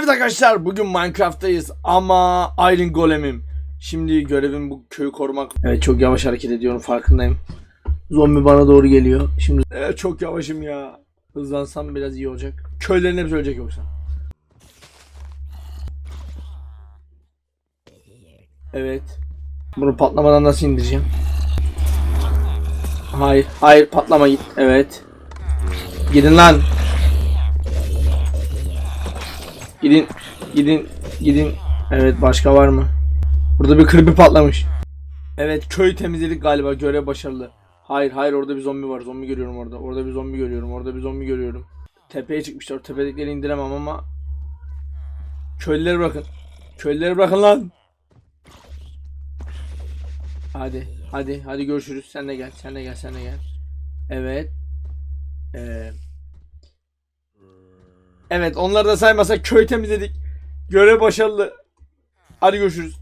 Evet arkadaşlar bugün Minecraft'tayız ama Iron Golem'im. Şimdi görevim bu köyü korumak. Evet çok yavaş hareket ediyorum farkındayım. Zombi bana doğru geliyor. Şimdi Evet, çok yavaşım ya. Hızlansam biraz iyi olacak. Köylerin hepsi ölecek yoksa. Evet. Bunu patlamadan nasıl indireceğim? Hayır, hayır patlama git. Evet. Gidin lan. Gidin, gidin, gidin. Evet başka var mı? Burada bir creeper patlamış. Evet köy temizledik galiba görev başarılı. Hayır hayır orada bir zombi var. Zombi görüyorum orada. Orada bir zombi görüyorum. Orada bir zombi görüyorum. Tepeye çıkmışlar. Tepedekileri indiremem ama. Köylüleri bırakın. Köylüleri bırakın lan. Hadi. Hadi. Hadi görüşürüz. Sen de gel. Sen de gel. Sen de gel. Evet. Ee, evet onları da saymazsak köy temizledik. Görev başarılı. Hadi görüşürüz.